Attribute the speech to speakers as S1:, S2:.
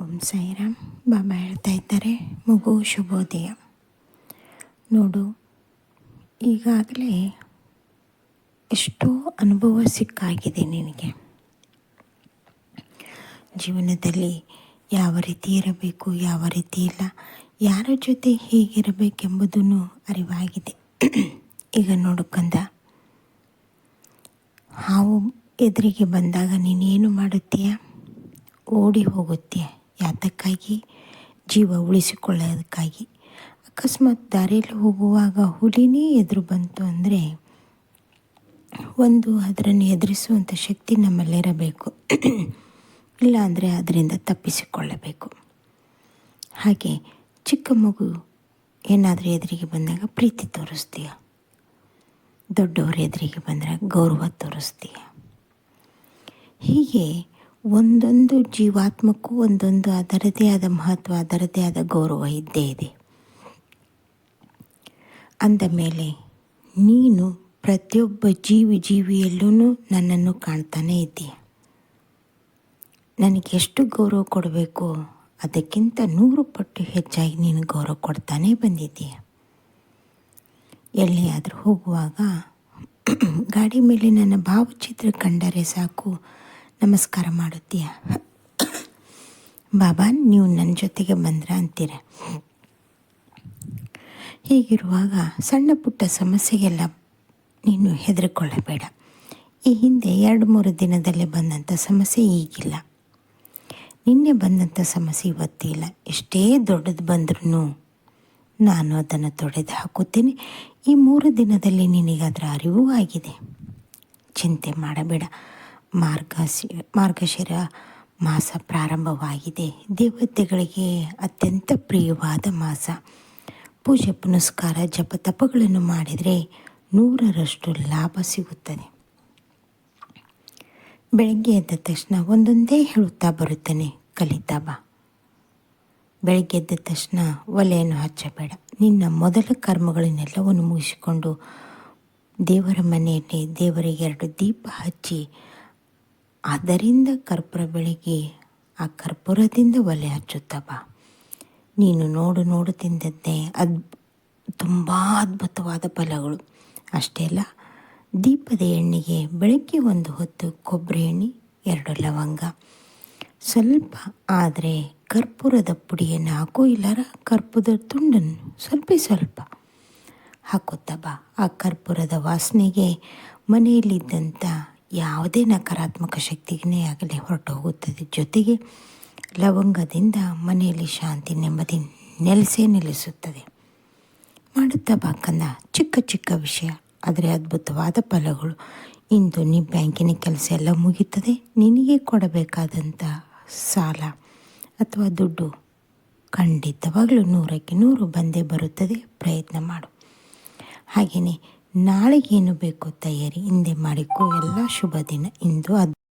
S1: ಓಂ ಸಾಯಿರಾಮ್. ಬಾಬಾ ಹೇಳ್ತಾ ಇದ್ದಾರೆ, ಮಗು ಶುಭೋದಯ. ನೋಡು, ಈಗಾಗಲೇ ಎಷ್ಟೋ ಅನುಭವ ಸಿಕ್ಕಾಗಿದೆ ನಿನಗೆ. ಜೀವನದಲ್ಲಿ ಯಾವ ರೀತಿ ಇರಬೇಕು, ಯಾವ ರೀತಿ ಇಲ್ಲ, ಯಾರ ಜೊತೆ ಹೇಗಿರಬೇಕೆಂಬುದನ್ನು ಅರಿವಾಗಿದೆ. ಈಗ ನೋಡು ಕಂದ, ಹಾವು ಎದುರಿಗೆ ಬಂದಾಗ ನೀನೇನು ಮಾಡುತ್ತೀಯ? ಓಡಿ ಹೋಗುತ್ತೀಯ? ಯಾತಕ್ಕಾಗಿ? ಜೀವ ಉಳಿಸಿಕೊಳ್ಳೋದಕ್ಕಾಗಿ. ಅಕಸ್ಮಾತ್ ದಾರಿಯಲ್ಲಿ ಹೋಗುವಾಗ ಹುಲಿನೇ ಎದುರು ಬಂತು ಅಂದರೆ ಒಂದು ಅದರನ್ನು ಎದುರಿಸುವಂಥ ಶಕ್ತಿ ನಮ್ಮಲ್ಲಿರಬೇಕು. ಇಲ್ಲಾಂದರೆ ಅದರಿಂದ ತಪ್ಪಿಸಿಕೊಳ್ಳಬೇಕು. ಹಾಗೆ ಚಿಕ್ಕ ಮಗು ಏನಾದರೂ ಎದುರಿಗೆ ಬಂದಾಗ ಪ್ರೀತಿ ತೋರಿಸ್ತೀಯ? ದೊಡ್ಡವರು ಎದುರಿಗೆ ಬಂದರೆ ಗೌರವ ತೋರಿಸ್ತೀಯ? ಹೀಗೆ ಒಂದೊಂದು ಜೀವಾತ್ಮಕ್ಕೂ ಒಂದೊಂದು ಅದರದೇ ಆದ ಮಹತ್ವ ಅದರದೇ ಆದ ಗೌರವ ಇದ್ದೇ ಇದೆ. ಅಂದ ಮೇಲೆ, ನೀನು ಪ್ರತಿಯೊಬ್ಬ ಜೀವಿ ಜೀವಿಯಲ್ಲೂ ನನ್ನನ್ನು ಕಾಣ್ತಾನೇ ಇದ್ದೀಯ ನನಗೆ ಎಷ್ಟು ಗೌರವ ಕೊಡಬೇಕು? ಅದಕ್ಕಿಂತ ನೂರು ಪಟ್ಟು ಹೆಚ್ಚಾಗಿ ನೀನು ಗೌರವ ಕೊಡ್ತಾನೇ ಬಂದಿದ್ದೀಯ ಎಲ್ಲಿಯಾದರೂ ಹೋಗುವಾಗ, ಗಾಡಿ ಮೇಲೆ ನನ್ನ ಭಾವಚಿತ್ರ ಕಂಡರೆ ಸಾಕು. ನಮಸ್ಕಾರ ಮಾಡುತ್ತೀಯ? ಬಾಬಾ, ನೀವು ನನ್ನ ಜೊತೆಗೆ ಬಂದ್ರ ಅಂತೀರ? ಹೀಗಿರುವಾಗ ಸಣ್ಣ ಪುಟ್ಟ ಸಮಸ್ಯೆಗೆಲ್ಲ ನೀನು ಹೆದರಿಕೊಳ್ಳಬೇಡ. ಈ ಹಿಂದೆ ಎರಡು ಮೂರು ದಿನದಲ್ಲಿ ಬಂದಂಥ ಸಮಸ್ಯೆ ಈಗಿಲ್ಲ. ನಿನ್ನೆ ಬಂದಂಥ ಸಮಸ್ಯೆ ಇವತ್ತಿಲ್ಲ ಎಷ್ಟೇ ದೊಡ್ಡದು ಬಂದ್ರೂ ನಾನು ಅದನ್ನು ತೊಡೆದು ಹಾಕುತ್ತೇನೆ. ಈ ಮೂರು ದಿನದಲ್ಲಿ ನಿನಗೆ ಅದರ ಅರಿವು ಆಗಿದೆ. ಚಿಂತೆ ಮಾಡಬೇಡ. ಮಾರ್ಗಶಿ, ಮಾರ್ಗಶಿರ ಮಾಸ ಪ್ರಾರಂಭವಾಗಿದೆ. ದೇವತೆಗಳಿಗೆ ಅತ್ಯಂತ ಪ್ರಿಯವಾದ ಮಾಸ. ಪೂಜೆ, ಪುನಸ್ಕಾರ, ಜಪ, ತಪಗಳನ್ನು ಮಾಡಿದರೆ ನೂರರಷ್ಟು ಲಾಭ ಸಿಗುತ್ತದೆ. ಬೆಳಗ್ಗೆ ಎದ್ದ ತಕ್ಷಣ ಒಂದೊಂದೇ ಹೇಳುತ್ತಾ ಬರುತ್ತೇನೆ, ಕಲಿತಾ ಬಾ. ಬೆಳಗ್ಗೆ ಎದ್ದ ತಕ್ಷಣ ಒಲೆಯನ್ನು ಹಚ್ಚಬೇಡ. ನಿನ್ನ ಮೊದಲ ಕರ್ಮಗಳನ್ನೆಲ್ಲವನ್ನು ಮುಗಿಸಿಕೊಂಡು ದೇವರ ಮನೆಯಲ್ಲಿ ದೇವರಿಗೆ ಎರಡು ದೀಪ ಹಚ್ಚಿ ಅದರಿಂದ ಕರ್ಪೂರ ಬೆಳಗ್ಗೆ ಆ ಕರ್ಪೂರದಿಂದ ಒಲೆ ಹಚ್ಚುತ್ತಾ ನೀನು ನೋಡು ನೋಡು ತಿಂದದ್ದೇ ಅದ್, ತುಂಬ ಅದ್ಭುತವಾದ ಫಲಗಳು. ಅಷ್ಟೇ ಅಲ್ಲ, ದೀಪದ ಎಣ್ಣೆಗೆ ಬೆಳಗ್ಗೆ ಒಂದು ಹೊತ್ತು ಕೊಬ್ಬರಿ ಎಣ್ಣೆ, ಎರಡು ಲವಂಗ. ಸ್ವಲ್ಪ ಆದರೆ ಕರ್ಪೂರದ ಪುಡಿಯನ್ನು ಹಾಕೋ ಇಲ್ಲಾರ ಕರ್ಪೂರದ ತುಂಡನ್ನು ಸ್ವಲ್ಪ ಸ್ವಲ್ಪ ಹಾಕುತ್ತಾ ಬಾ ಆ ಕರ್ಪೂರದ ವಾಸನೆಗೆ ಮನೆಯಲ್ಲಿದ್ದಂಥ ಯಾವುದೇ ನಕಾರಾತ್ಮಕ ಶಕ್ತಿಗೇ ಆಗಲಿ ಹೊರಟು ಹೋಗುತ್ತದೆ. ಜೊತೆಗೆ ಲವಂಗದಿಂದ ಮನೆಯಲ್ಲಿ ಶಾಂತಿ, ನೆಮ್ಮದಿ ನೆಲೆಸೇ ನೆಲೆಸುತ್ತದೆ. ಮಾಡುತ್ತಾ ಬಾಕಂದ ಚಿಕ್ಕ ಚಿಕ್ಕ ವಿಷಯ, ಆದರೆ ಅದ್ಭುತವಾದ ಫಲಗಳು. ಇಂದು ನಿಮ್ಮ ಬ್ಯಾಂಕಿನ ಕೆಲಸ ಎಲ್ಲ ಮುಗೀತದೆ, ನಿನಗೆ ಕೊಡಬೇಕಾದಂಥ ಸಾಲ ಅಥವಾ ದುಡ್ಡು ಖಂಡಿತವಾಗಲೂ ನೂರಕ್ಕೆ ನೂರು ಬಂದೇ ಬರುತ್ತದೆ, ಪ್ರಯತ್ನ ಮಾಡು. ಹಾಗೆಯೇ ನಾಳೆಗೇನು ಬೇಕೋ ತಯಾರಿ? ಹಿಂದೆ ಮಾಡಿಕೊ ಎಲ್ಲ ಶುಭ ದಿನ. ಇಂದು ಅದು.